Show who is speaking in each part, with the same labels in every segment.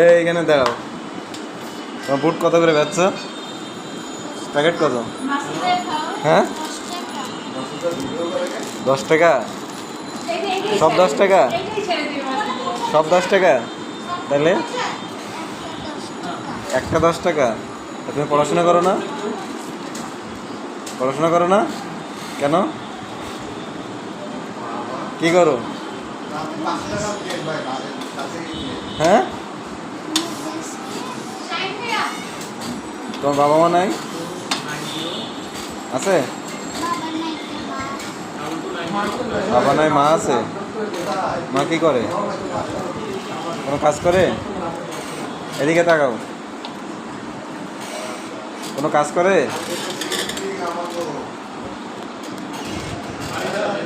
Speaker 1: এই, এখানে দাঁড়াও। তোমার বুট কত করে বেচছ? প্যাকেট কত? হ্যাঁ? দশ টাকা? সব দশ টাকা? সব দশ টাকা? তাহলে? একটা দশ টাকা? তুমি পড়াশোনা করো না? পড়াশোনা করো না? কেন? কি করো? হ্যাঁ? তোমার বাবা মা নাই? আছে? বাবা নাই, মা আছে? মা কি করে? কোনো কাজ করে? এদিকে তাকাও। কোনো কাজ করে?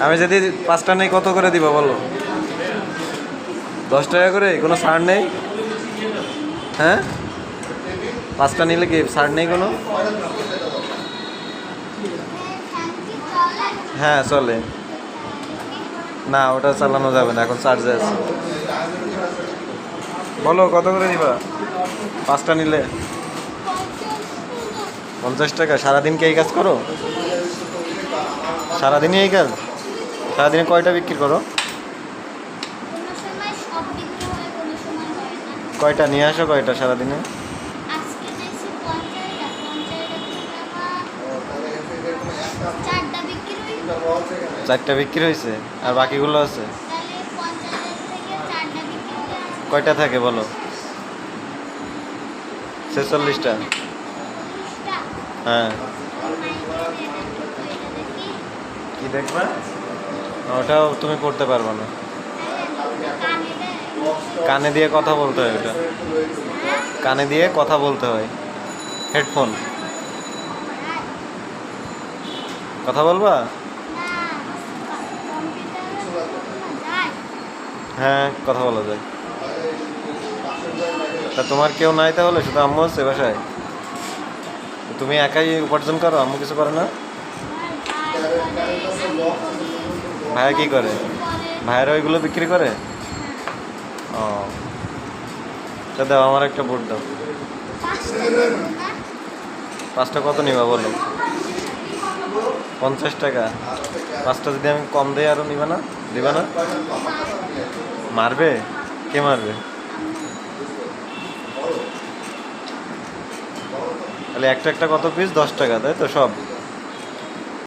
Speaker 1: আমি যদি পাঁচটা নেই, কত করে দিব বলো? দশ টাকা করে? কোনো ছাড় নেই? হ্যাঁ? পাঁচটা নিলে কি ছাড় নেই কোনো? হ্যাঁ চলে। না, ওটা চালানো যাবে না, এখন চার্জে আছে। বলো, কত করে দিবা পাঁচটা নিলে। পঞ্চাশ টাকা? সারাদিন কি এই কাজ করো? সারাদিনই এই কাজ? সারাদিনে কয়টা বিক্রি করো? কয়টা? নিয়ে আসো কয়টা সারাদিনে?
Speaker 2: চারটা বিক্রি
Speaker 1: হয়েছে। আর বাকিগুলো আছে? কয়টা থাকে বলো? ছেচল্লিশটা। হ্যাঁ। কি দেখবা? ওটাও তুমি করতে পারবে না।
Speaker 2: কানে দিয়ে
Speaker 1: কথা বলতে হয় ওটা। কানে দিয়ে কথা বলতে হয়। হেডফোন। কথা বলবা? হ্যাঁ কথা বলা যায়। তা তোমার কেউ নাই তাহলে? শুধু আম্মু আছে বাসায়? তুমি একাই উপার্জন করো? আম্মু কিছু করে না? ভাইয়া কি করে? ভাইয়েরা ওইগুলো বিক্রি করে? ও। তা দাও আমার একটা বুট দাও। পাঁচটা কত নিবা বলো? পঞ্চাশ টাকা। পাঁচটা যদি আমি কম দেয় আরও নিবে না? দিবে না? মারবে? কে মারবে? তাহলে একটা একটা কত পিস দশ টাকা, তাই তো সব?